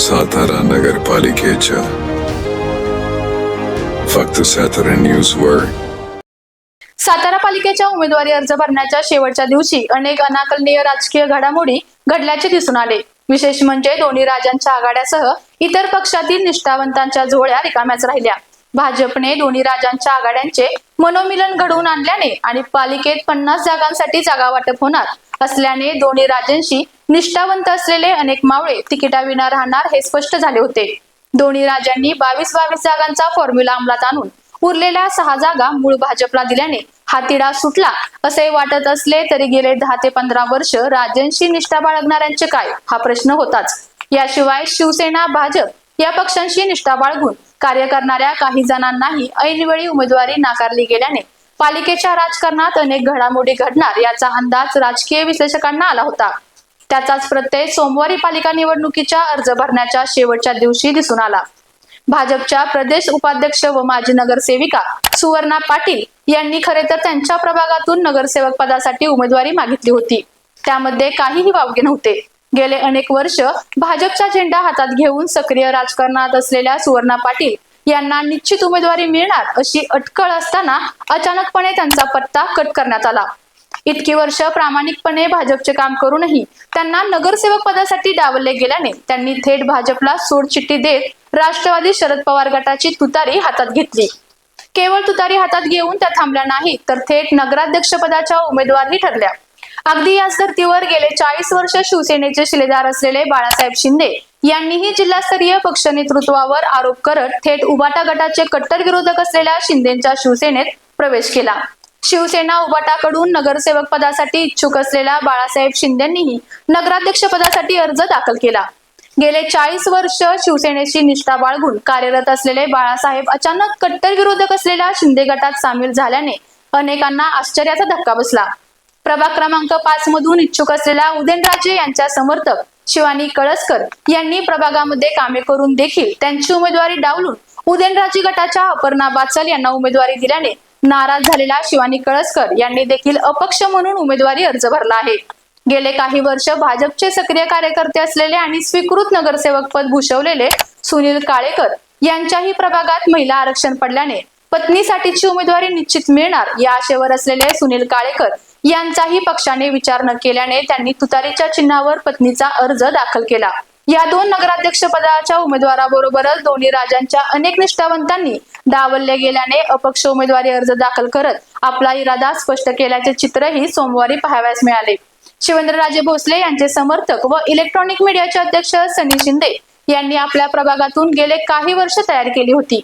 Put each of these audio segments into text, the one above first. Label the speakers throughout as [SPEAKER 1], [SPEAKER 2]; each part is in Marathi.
[SPEAKER 1] सातारा नगरपालिकेच्या फक्त सातारा न्यूज वर.
[SPEAKER 2] सातारा पालिकेच्या उमेदवारी अर्ज भरण्याच्या शेवटच्या दिवशी अनेक अनाकलनीय राजकीय घडामोडी घडल्याचे दिसून आले. विशेष म्हणजे दोन्ही राजांच्या आघाड्यासह इतर पक्षातील निष्ठावंतांच्या झोळ्या रिकाम्याच राहिल्या. भाजपने दोन्ही राजांच्या आघाड्यांचे मनोमिलन घडवून आणल्याने आणि पालिकेत पन्नास जागांसाठी जागा वाटप होणार असल्याने दोन्ही राजांशी निष्ठावंत असलेले अनेक मावळे तिकिटाविना राहणार हे स्पष्ट झाले होते. दोन्ही राजांनी बावीस बावीस जागांचा फॉर्म्युला अंमलात आणून उरलेल्या सहा जागा मूळ भाजपला दिल्याने हा तिढा सुटला. असे वाटत असले तरी गेले दहा ते पंधरा वर्ष राजांशी निष्ठा बाळगणाऱ्यांचे काय? हा प्रश्न होताच. याशिवाय शिवसेना भाजप या पक्षांशी निष्ठा बाळगून कार्य करणाऱ्या काही जणांनाही ऐनवेळी उमेदवारी नाकारली गेल्याने पालिकेच्या राजकारणात अनेक घडामोडी घडणार याचा अंदाज राजकीय विश्लेषकांना आला होता. त्याचाच प्रत्यय सोमवारी पालिका निवडणुकीच्या अर्ज भरण्याच्या शेवटच्या दिवशी दिसून आला. भाजपच्या प्रदेश उपाध्यक्ष व माजी नगरसेविका सुवर्णा पाटील यांनी खरे तर त्यांच्या प्रभागातून नगरसेवक पदासाठी उमेदवारी मागितली होती. त्यामध्ये काहीही वावगे नव्हते. गेले अनेक वर्ष भाजपचा झेंडा हातात घेऊन सक्रिय राजकारणात असलेल्या सुवर्णा पाटील यांना निश्चित उमेदवारी मिळणार अशी अटकळ असताना अचानकपणे त्यांचा पत्ता कट करण्यात आला. इतकी वर्ष प्रामाणिकपणे भाजपचे काम करूनही त्यांना नगरसेवक पदासाठी डावलले गेल्याने त्यांनी थेट भाजपला सोडचिठ्ठी देत राष्ट्रवादी शरद पवार गटाची तुतारी हातात घेतली. केवळ तुतारी हातात घेऊन त्या थांबल्या नाही तर थेट नगराध्यक्ष पदाच्या उमेदवारही ठरल्या. अगदी याच धर्तीवर गेले चाळीस वर्ष शिवसेनेचे शिलेदार असलेले बाळासाहेब शिंदे यांनीही जिल्हास्तरीय पक्ष नेतृत्वावर आरोप करत थेट उबाटा गटाचे कट्टर विरोधक असलेल्या शिंदेच्या शिवसेनेत प्रवेश केला. शिवसेना उबाटाकडून नगरसेवक पदासाठी इच्छुक असलेल्या बाळासाहेब शिंदेंनीही नगराध्यक्ष पदासाठी अर्ज दाखल केला. गेले चाळीस वर्ष शिवसेनेची निष्ठा बाळगून कार्यरत असलेले बाळासाहेब अचानक कट्टर विरोधक असलेल्या शिंदे गटात सामील झाल्याने अनेकांना आश्चर्याचा धक्का बसला. प्रभाग क्रमांक पाच मधून इच्छुक असलेल्या उदयनराजे यांच्या समर्थक शिवानी कळसकर यांनी प्रभागामध्ये कामे करून देखील त्यांची उमेदवारी डावलून उदयनराजे गटाच्या अपर्णा बाचल यांना उमेदवारी दिल्याने नाराज झालेला शिवानी कळसकर यांनी देखील अपक्ष म्हणून उमेदवारी अर्ज भरला आहे. गेले काही वर्ष भाजपचे सक्रिय कार्यकर्ते असलेले आणि स्वीकृत नगरसेवक पद भूषवलेले सुनील काळेकर यांच्याही प्रभागात महिला आरक्षण पडल्याने पत्नीसाठीची उमेदवारी निश्चित मिळणार या आशेवर असलेले सुनील काळेकर यांचाही पक्षाने विचार न केल्याने त्यांनी तुतारीच्या चिन्हावर पत्नीचा अर्ज दाखल केला. या दोन नगराध्यक्ष पदाच्या उमेदवाराबरोबरच दोन्ही राजांच्या अनेक निष्ठावंतांनी डावलले गेल्याने अपक्ष उमेदवारी अर्ज दाखल करत आपला इरादा स्पष्ट केल्याचे चित्रही सोमवारी पाहावयास मिळाले. शिवेंद्रराजे भोसले यांचे समर्थक व इलेक्ट्रॉनिक मीडियाचे अध्यक्ष सनी शिंदे यांनी आपल्या प्रभागातून गेले काही वर्ष तयार केली होती.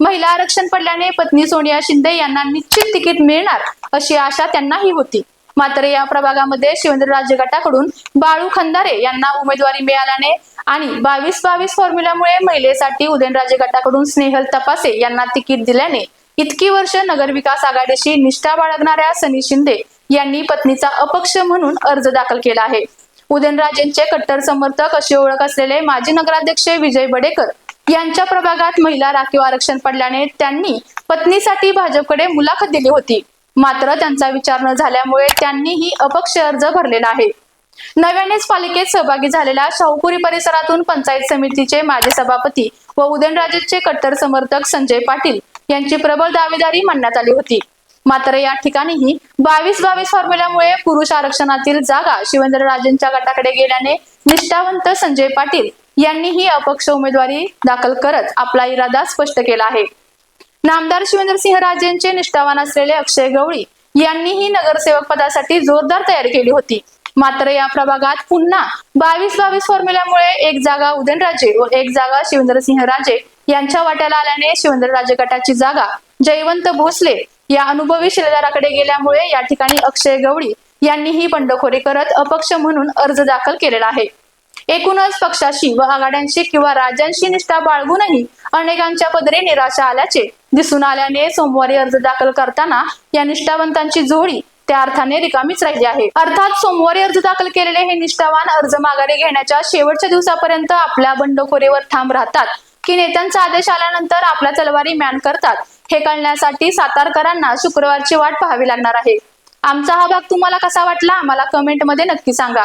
[SPEAKER 2] महिला आरक्षण पडल्याने पत्नी सोनिया शिंदे यांना निश्चित तिकीट मिळणार अशी आशा त्यांनाही होती. मात्र या प्रभागामध्ये शिवेंद्रराजे गटाकडून बाळू खंदारे यांना उमेदवारी मिळाल्याने आणि बावीस बावीस फॉर्म्युल्यामुळे महिलेसाठी उदयनराजे गटाकडून स्नेहल तपासे यांना तिकीट दिल्याने इतकी वर्ष नगरविकास आघाडीशी निष्ठा बाळगणाऱ्या सनी शिंदे यांनी पत्नीचा अपक्ष म्हणून अर्ज दाखल केला आहे. उदयनराजेंचे कट्टर समर्थक अशी ओळख असलेले माजी नगराध्यक्ष विजय बडेकर यांच्या प्रभागात महिला राखीव आरक्षण पडल्याने त्यांनी पत्नीसाठी भाजपकडे मुलाखत दिली होती. मात्र त्यांचा विचार न झाल्यामुळे त्यांनीही अपक्ष अर्ज भरलेला आहे नव्यानेच पालिकेत सहभागी झालेल्या शाहूपुरी परिसरातून पंचायत समितीचे माजी सभापती व उदयनराजेचे कट्टर समर्थक संजय पाटील यांची प्रबळ दावेदारी मांडण्यात आली होती. मात्र या ठिकाणीही बावीस बावीस फॉर्म्युल्यामुळे पुरुष आरक्षणातील जागा शिवेंद्रराजेंच्या गटाकडे गेल्याने निष्ठावंत संजय पाटील यांनीही अपक्ष उमेदवारी दाखल करत आपला इरादा स्पष्ट केला आहे. नामदार शिवेंद्रसिंह राजेंचे निष्ठावान असलेले अक्षय गवळी यांनीही नगरसेवक पदासाठी जोरदार तयारी केली होती. मात्र या प्रभागात पुन्हा बावीस बावीस फॉर्म्युल्यामुळे एक जागा उदयनराजे व एक जागा शिवेंद्रसिंह राजे यांच्या वाट्याला आल्याने शिवेंद्रराजे गटाची जागा जयवंत भोसले या अनुभवी शिलेदाराकडे गेल्यामुळे या ठिकाणी अक्षय गवळी यांनीही बंडखोरी करत अपक्ष म्हणून अर्ज दाखल केलेला आहे. एकूणच पक्षाशी व आघाड्यांशी किंवा राज्यांशी निष्ठा बाळगूनही अनेकांच्या पदरी निराशा आल्याचे दिसून आल्याने सोमवारी अर्ज दाखल करताना या निष्ठावंतांची जोडी त्या अर्थाने रिकामीच राहिली आहे. अर्थात सोमवारी अर्ज दाखल केलेले हे निष्ठावान अर्ज माघारी घेण्याच्या शेवटच्या दिवसापर्यंत आपल्या बंडखोरीवर ठाम राहतात. की नेत्यांचा आदेश आल्यानंतर आपल्या तलवारी मॅन करतात हे कळण्यासाठी सातारकरांना शुक्रवारची वाट पाहावी लागणार आहे. आमचा हा भाग तुम्हाला कसा वाटला? आम्हाला कमेंटमध्ये नक्की सांगा.